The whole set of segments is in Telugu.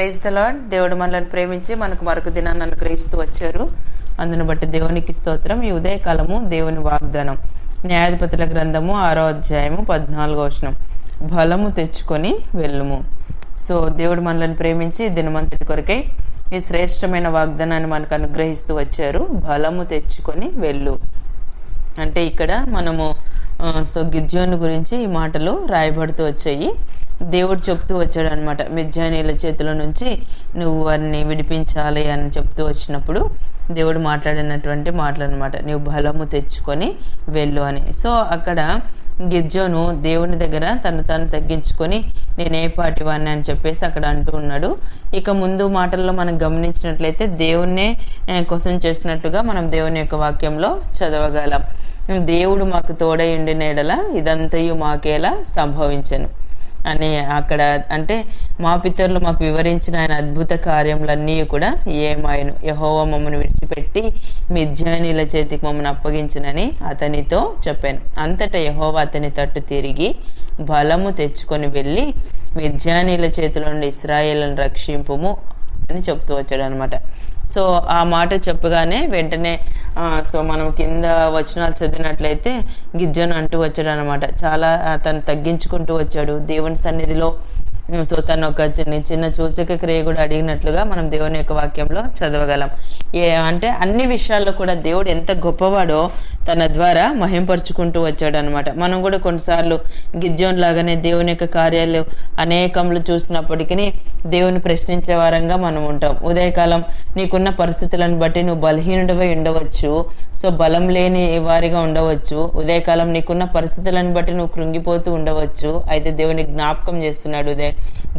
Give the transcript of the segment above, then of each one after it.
ప్రైజ్ ద లాడ్ దేవుడు మనల్ని ప్రేమించి మనకు మరొక దినాన్ని అనుగ్రహిస్తూ వచ్చారు. అందును బట్టి దేవునికి స్తోత్రం. ఈ ఉదయకాలము దేవుని వాగ్దానం. న్యాయాధిపతుల గ్రంథము ఆరో అధ్యాయము పద్నాలుగో వచనం. బలము తెచ్చుకొని వెళ్ళుము. సో దేవుడు మనల్ని ప్రేమించి దినమంతటి కొరకై ఈ శ్రేష్టమైన వాగ్దానాన్ని మనకు అనుగ్రహిస్తూ వచ్చారు. బలము తెచ్చుకొని వెళ్ళు. అంటే ఇక్కడ మనము సో గిద్యోను గురించి ఈ మాటలు రాయబడుతూ వచ్చాయి. దేవుడు చెప్తూ వచ్చాడు అనమాట మిజ్జానీల చేతిలో నుంచి నువ్వు వారిని విడిపించాలి అని చెప్తూ వచ్చినప్పుడు దేవుడు మాట్లాడినటువంటి మాటలు అనమాట నువ్వు బలము తెచ్చుకొని వెళ్ళు అని. సో అక్కడ గిర్జోను దేవుని దగ్గర తను తను తగ్గించుకొని నేనే ఏ పాటి వాడిని అని చెప్పేసి అక్కడ అంటూ ఉన్నాడు. ఇక ముందు మాటల్లో మనం గమనించినట్లయితే దేవుణ్ణే క్వశ్చన్ చేసినట్టుగా మనం దేవుని యొక్క వాక్యంలో చదవగలం. దేవుడు మాకు తోడై ఉండిన ఎడల ఇదంతయు మాకేలా సంభవించను. అని అక్కడ అంటే మా పితరులు మాకు వివరించిన ఆయన అద్భుత కార్యములన్నీ కూడా ఏమాయను. యహోవ మమ్మల్ని విడిచిపెట్టి మిథ్యానీల చేతికి మమ్మల్ని అప్పగించినని అతనితో చెప్పాను. అంతటా యహోవ అతని తట్టు తిరిగి బలము తెచ్చుకొని వెళ్ళి మిథ్యానీల చేతిలో నుండి ఇస్రాయేళ్ళను రక్షింపుము అని చెప్తూ వచ్చాడు అనమాట సో ఆ మాట చెప్పగానే వెంటనే సో మనం కింద వచనాలు చదివినట్లయితే గిజ్జను అంటూ వచ్చాడు అనమాట చాలా తను తగ్గించుకుంటూ వచ్చాడు దేవుని సన్నిధిలో. సో తను ఒక చిన్న చిన్న సూచక క్రియ కూడా అడిగినట్లుగా మనం దేవుని యొక్క వాక్యంలో చదవగలం. ఏ అంటే అన్ని విషయాల్లో కూడా దేవుడు ఎంత గొప్పవాడో తన ద్వారా మహింపరుచుకుంటూ వచ్చాడు అనమాట మనం కూడా కొన్నిసార్లు గిజ్జోన్ లాగానే దేవుని యొక్క కార్యాలు అనేకంలో చూసినప్పటికీ దేవుని ప్రశ్నించే వారంగా మనం ఉంటాం. ఉదయకాలం నీకున్న పరిస్థితులను బట్టి నువ్వు బలహీనుడివై ఉండవచ్చు. సో బలం లేని వారిగా ఉండవచ్చు. ఉదయకాలం నీకున్న పరిస్థితులను బట్టి నువ్వు కృంగిపోతూ ఉండవచ్చు. అయితే దేవుని జ్ఞాపకం చేస్తున్నాడు ఉదయ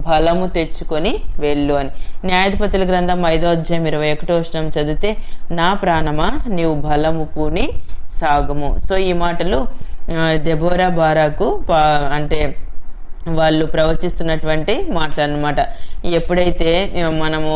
బలము తెచ్చుకొని వెళ్ళు అని. న్యాయాధిపతుల గ్రంథం ఐదో అధ్యాయం ఇరవై ఒకటో వచనం చదివితే నా ప్రాణమా నీవు బలము పూని సాగము. సో ఈ మాటలు దెబోరా బారాకు అంటే వాళ్ళు ప్రవచిస్తున్నటువంటి మాటలు అనమాట ఎప్పుడైతే మనము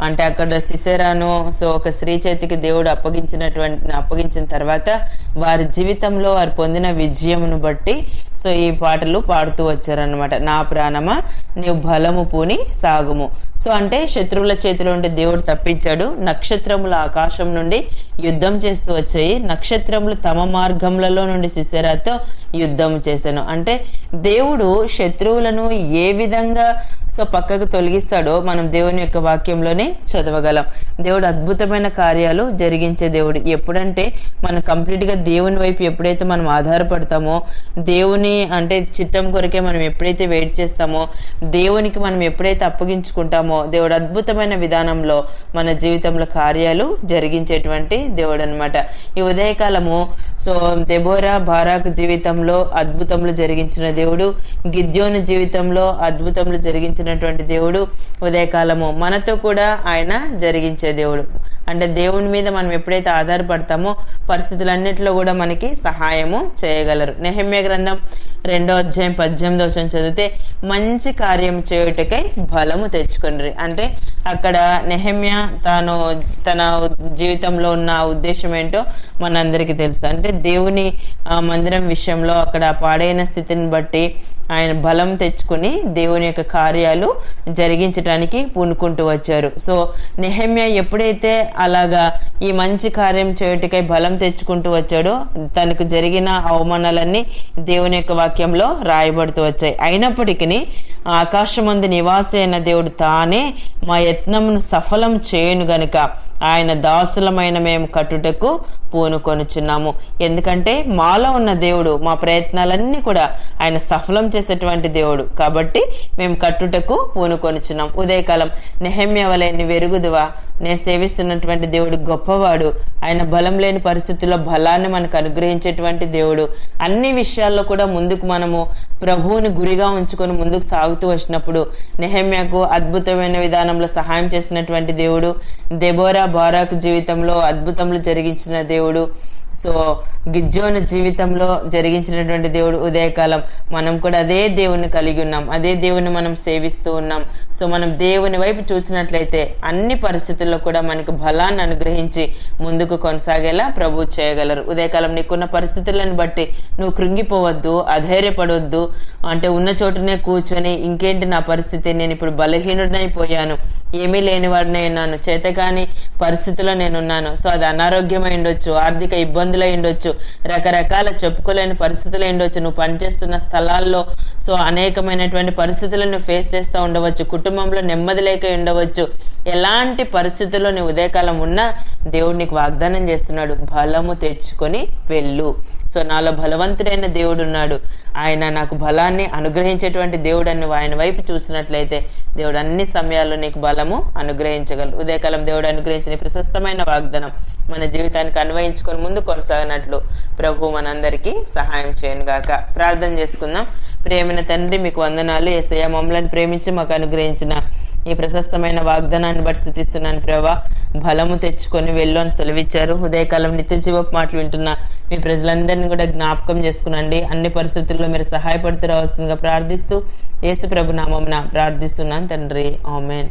అంటే అక్కడ సిసేరాను సో ఒక స్త్రీ చేతికి దేవుడు అప్పగించినటువంటి అప్పగించిన తర్వాత వారి జీవితంలో వారు పొందిన విజయమును బట్టి సో ఈ పాటలు పాడుతూ వచ్చారనమాట నా ప్రాణమా నీవు బలము పూని సాగుము. సో అంటే శత్రువుల చేతిలో ఉండి దేవుడు తప్పించాడు. నక్షత్రముల ఆకాశం నుండి యుద్ధం చేస్తూ వచ్చాయి. నక్షత్రములు తమ మార్గములలో నుండి సిసేరాతో యుద్ధం చేశాను. అంటే దేవుడు శత్రువులను ఏ విధంగా సో పక్కకు తొలగిస్తాడో మనం దేవుని యొక్క వాక్యంలోనే చదవగలం. దేవుడు అద్భుతమైన కార్యాలు జరిగించే దేవుడు. ఎప్పుడంటే మనం కంప్లీట్గా దేవుని వైపు ఎప్పుడైతే మనం ఆధారపడతామో దేవుని అంటే చిత్తం కొరకే మనం ఎప్పుడైతే వెయిట్ చేస్తామో దేవునికి మనం ఎప్పుడైతే అప్పగించుకుంటామో దేవుడు అద్భుతమైన విధానంలో మన జీవితంలో కార్యాలు జరిగించేటువంటి దేవుడు అనమాట ఈ ఉదయకాలము సో దెబోరా బారాక్ జీవితంలో అద్భుతములు జరిగించిన దేవుడు గిద్యోని జీవితంలో అద్భుతములు జరిగించినటువంటి దేవుడు ఉదయకాలము. మనతో కూడా ఆయన జరిగించే దేవుడు. అంటే దేవుని మీద మనం ఎప్పుడైతే ఆధారపడతామో పరిస్థితులన్నింటిలో కూడా మనకి సహాయము చేయగలరు. నెహమ్య గ్రంథం రెండో అధ్యాయం పద్దెనిమిదో వచనం చదివితే మంచి కార్యం చేయుటకై బలము తెచ్చుకుని అంటే అక్కడ నెహమ్య తాను తన జీవితంలో ఉన్న ఉద్దేశం ఏంటో మనందరికీ తెలుసు. అంటే దేవుని ఆ, మందిరం విషయంలో అక్కడ పాడైన స్థితిని బట్టి ఆయన బలం తెచ్చుకుని దేవుని యొక్క కార్యాలు జరిగించడానికి పూనుకుంటూ వచ్చారు. సో నెహమ్య ఎప్పుడైతే అలాగా ఈ మంచి కార్యం చేయటకై బలం తెచ్చుకుంటూ వచ్చాడో తనకు జరిగిన అవమానాలన్నీ దేవుని యొక్క వాక్యంలో రాయబడుతూ వచ్చాయి. అయినప్పటికీ ఆకాశమందు నివాస అయిన దేవుడు తానే మా యత్నమును సఫలం చేయను గనుక ఆయన దాసులమైన మేము కట్టుటకు పూనుకొనుచున్నాము. ఎందుకంటే మాలో ఉన్న దేవుడు మా ప్రయత్నాలన్నీ కూడా ఆయన సఫలం చేసేటువంటి దేవుడు. కాబట్టి మేము కట్టుటకు పూనుకొనుచున్నాం ఉదయకాలం నెహమ్య వలె వెరుగుదువా? నేను సేవిస్తున్నటువంటి దేవుడు గొప్పవాడు. ఆయన బలం లేని పరిస్థితుల్లో బలాన్ని మనకు అనుగ్రహించేటువంటి దేవుడు. అన్ని విషయాల్లో కూడా ముందుకు మనము ప్రభువుని గురిగా ఉంచుకొని ముందుకు సాగుతూ వచ్చినప్పుడు నెహమ్యకు అద్భుతమైన విధానంలో సహాయం చేసినటువంటి దేవుడు. దెబోరా బారాకు జీవితంలో అద్భుతములు జరిగించిన దేవుడు. సో గిజ్జోని జీవితంలో జరిగించినటువంటి దేవుడు ఉదయకాలం మనం కూడా అదే దేవుని కలిగి ఉన్నాం అదే దేవుని మనం సేవిస్తూ ఉన్నాం. సో మనం దేవుని వైపు చూసినట్లయితే అన్ని పరిస్థితుల్లో కూడా మనకు బలాన్ని అనుగ్రహించి ముందుకు కొనసాగేలా ప్రభు చేయగలరు. ఉదయకాలం నీకున్న పరిస్థితులను బట్టి నువ్వు కృంగిపోవద్దు అధైర్యపడవద్దు అంటే ఉన్న చోటనే కూర్చొని ఇంకేంటి నా పరిస్థితి? నేను ఇప్పుడు బలహీనుడనైపోయాను ఏమీ లేనివాడినే ఉన్నాను. చేతకాని పరిస్థితిలో నేనున్నాను. సో అది అనారోగ్యమై ఉండొచ్చు ఆర్థిక ఇబ్బంది ఇబ్బందులై ఉండొచ్చు. రకరకాల చెప్పుకోలేని పరిస్థితులు ఉండొచ్చు. నువ్వు పనిచేస్తున్న స్థలాల్లో సో అనేకమైనటువంటి పరిస్థితులను ఫేస్ చేస్తూ ఉండవచ్చు. కుటుంబంలో నెమ్మది లేక ఉండవచ్చు. ఎలాంటి పరిస్థితుల్లో నీ ఉదయకాలం ఉన్నా దేవుడు నీకు వాగ్దానం చేస్తున్నాడు బలము తెచ్చుకొని వెళ్ళు. సో నాలో బలవంతుడైన దేవుడు ఉన్నాడు. ఆయన నాకు బలాన్ని అనుగ్రహించేటువంటి దేవుడు అని ఆయన వైపు చూసినట్లయితే దేవుడు అన్ని సమయాల్లో నీకు బలము అనుగ్రహించగలరు ఉదయకాలం దేవుడు అనుగ్రహించిన ప్రశస్తమైన వాగ్దానం మన జీవితానికి అన్వయించుకొని ముందు కొనసాగినట్లు ప్రభు మనందరికీ సహాయం చేయను గాక. ప్రార్థన చేసుకుందాం. ప్రేమిన తండ్రి మీకు వందనాలు. ఎస్ఐ మమ్మల్ని ప్రేమించి మాకు అనుగ్రహించిన ఈ ప్రశస్తమైన వాగ్దానాన్ని బట్టి స్థుతిస్తున్నాను ప్రభా. బలము తెచ్చుకొని వెళ్ళు అని సెలవిచ్చారు. ఉదయకాలం నిత్య జీవపు మాటలు వింటున్న మీ ప్రజలందరినీ కూడా జ్ఞాపకం చేసుకునండి. అన్ని పరిస్థితుల్లో మీరు సహాయపడుతూ రావాల్సిందిగా ప్రార్థిస్తూ యేసు ప్రభు నామమున ప్రార్థిస్తున్నాను తండ్రి. ఆమెన్.